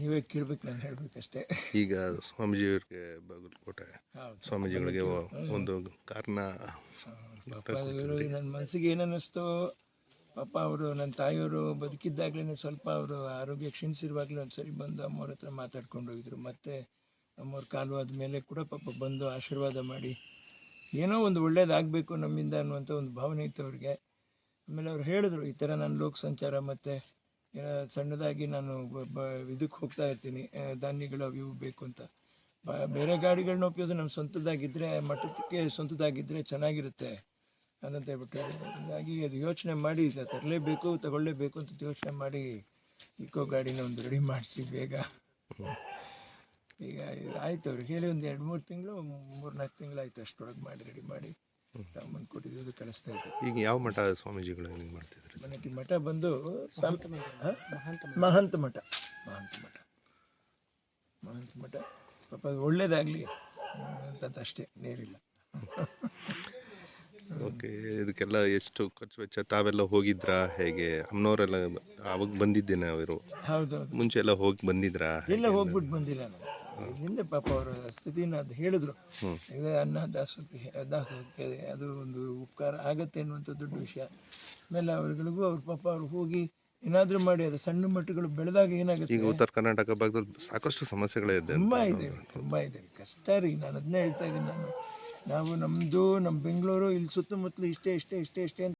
ನೀವೇ ಕೇಳ್ಬೇಕು ನಾನು ಹೇಳ್ಬೇಕಷ್ಟೇ. ಈಗ ಸ್ವಾಮೀಜಿಯವರಿಗೆ ಬಾಗಲಕೋಟೆ ಹೌದು. ಸ್ವಾಮೀಜಿಗಳಿಗೆ ಒ- ಒಂದು ಕಾರಣ ಪಾಪ ಇವರು ನನ್ನ ಮನಸ್ಸಿಗೆ ಏನನ್ನಿಸ್ತು ಪಾಪ ಅವರು ನನ್ನ ತಾಯಿಯವರು ಬದುಕಿದ್ದಾಗಲೇ ಸ್ವಲ್ಪ ಅವರು ಆರೋಗ್ಯ ಕ್ಷೀಣಿಸಿರುವಾಗಲೇ ಒಂದು ಸರಿ ಬಂದು ಅಮ್ಮವ್ರ ಹತ್ರ ಮಾತಾಡ್ಕೊಂಡು ಹೋಗಿದ್ರು. ಮತ್ತೆ ಅಮ್ಮವ್ರ ಕಾಲು ಆದಮೇಲೆ ಕೂಡ ಪಾಪ ಬಂದು ಆಶೀರ್ವಾದ ಮಾಡಿ ಏನೋ ಒಂದು ಒಳ್ಳೇದಾಗಬೇಕು ನಮ್ಮಿಂದ ಅನ್ನುವಂಥ ಒಂದು ಭಾವನೆ ಇತ್ತು ಅವ್ರಿಗೆ. ಆಮೇಲೆ ಅವ್ರು ಹೇಳಿದ್ರು ಈ ಥರ ನಾನು ಲೋಕ ಸಂಚಾರ ಮತ್ತು ಸಣ್ಣದಾಗಿ ನಾನು ಇದಕ್ಕೆ ಹೋಗ್ತಾ ಇರ್ತೀನಿ. ಧಾನ್ಯಗಳು ಅವು ಇವು ಬೇಕು ಅಂತ. ಬ- ಬೇರೆ ಗಾಡಿಗಳನ್ನ ಉಪಯೋಗ ನಮ್ಮ ಸ್ವಂತದಾಗಿದ್ದರೆ ಮಠಕ್ಕೆ ಸ್ವಂತದಾಗಿದ್ದರೆ ಚೆನ್ನಾಗಿರುತ್ತೆ ಅಂತ ಹೇಳ್ಬಿಟ್ಟು ಹಾಗಾಗಿ ಅದು ಯೋಚನೆ ಮಾಡಿ ತರಲೇಬೇಕು ತಗೊಳ್ಳೇಬೇಕು ಅಂತ ಯೋಚನೆ ಮಾಡಿ ಇಕೋ ಗಾಡಿನ ಒಂದು ರೆಡಿ ಮಾಡಿಸಿ ಬೇಗ. ಈಗ ಆಯ್ತು ಅವ್ರು. ಹೇಳಿ ಒಂದು ಎರಡು ಮೂರು ತಿಂಗಳು ಮೂರು ನಾಲ್ಕು ತಿಂಗಳು ಆಯ್ತು ಅಷ್ಟರೊಳಗೆ ಮಾಡಿ ರೆಡಿ ಮಾಡಿ ತಮ್ಮನ್ನು ಕೊಟ್ಟಿದ್ದು ಕಳಿಸ್ತಾ ಇದ್ದೆ. ಈಗ ಯಾವ ಮಠ ಸ್ವಾಮೀಜಿಗಳು ಹೆಂಗೆ ಮನೆಗೆ ಮಠ ಬಂದು? ಮಹಂತ ಮಠ. ಮಹಂತ ಮಠ. ಮಹಂತ ಮಠ. ಪಾಪ ಒಳ್ಳೇದಾಗಲಿ ಅಂತದ್ದು ಅಷ್ಟೇ ನೀರಿಲ್ಲ ಓಕೆ ಇದಕ್ಕೆಲ್ಲ ಎಷ್ಟು ಖರ್ಚು ವೆಚ್ಚ? ತಾವೆಲ್ಲ ಹೋಗಿದ್ರಾ? ಹೇಗೆ? ಅಮ್ಮನವರೆಲ್ಲ ಅವಾಗ ಬಂದಿದ್ದೇನೆ ಅವರು ಹೌದು ಮುಂಚೆ ಎಲ್ಲ ಹೋಗಿ ಬಂದಿದ್ರಾ? ಇಲ್ಲ ಹೋಗ್ಬಿಟ್ಟು ಬಂದಿಲ್ಲ ನಾನು. ಹಿಂದೆ ಪಾಪ ಅವರ ಸ್ಥಿತಿನ ಅದು ಹೇಳಿದ್ರು. ಈಗ ಇದು ಅನ್ನ ದಾಸೋಹಕ್ಕೆ ದಾಸೋಹಕ್ಕೆ ಅದು ಒಂದು ಉಪಕಾರ ಆಗತ್ತೆ ಅನ್ನುವಂಥ ದೊಡ್ಡ ವಿಷಯ. ಆಮೇಲೆ ಅವರುಗಳಿಗೂ ಅವ್ರ ಪಾಪ ಅವ್ರು ಹೋಗಿ ಏನಾದರೂ ಮಾಡಿ ಅದು ಸಣ್ಣ ಮಟ್ಟಗಳು ಬೆಳೆದಾಗ ಏನಾಗುತ್ತೆ? ಈಗ ಉತ್ತರ ಕರ್ನಾಟಕ ಭಾಗದಲ್ಲಿ ಸಾಕಷ್ಟು ಸಮಸ್ಯೆಗಳೇ ಇದೆ ತುಂಬ ಇದೆ ತುಂಬ ಇದೆ. ಕಷ್ಟ ರೀ ನಾನು ಅದನ್ನೇ ಹೇಳ್ತಾ ಇದ್ದೀನಿ ನಾನು. ನಾವು ನಮ್ಮದು ನಮ್ಮ ಬೆಂಗಳೂರು ಇಲ್ಲಿ ಸುತ್ತಮುತ್ತಲು ಇಷ್ಟೇ ಇಷ್ಟೇ ಇಷ್ಟೇ ಇಷ್ಟೇ ಅಂತ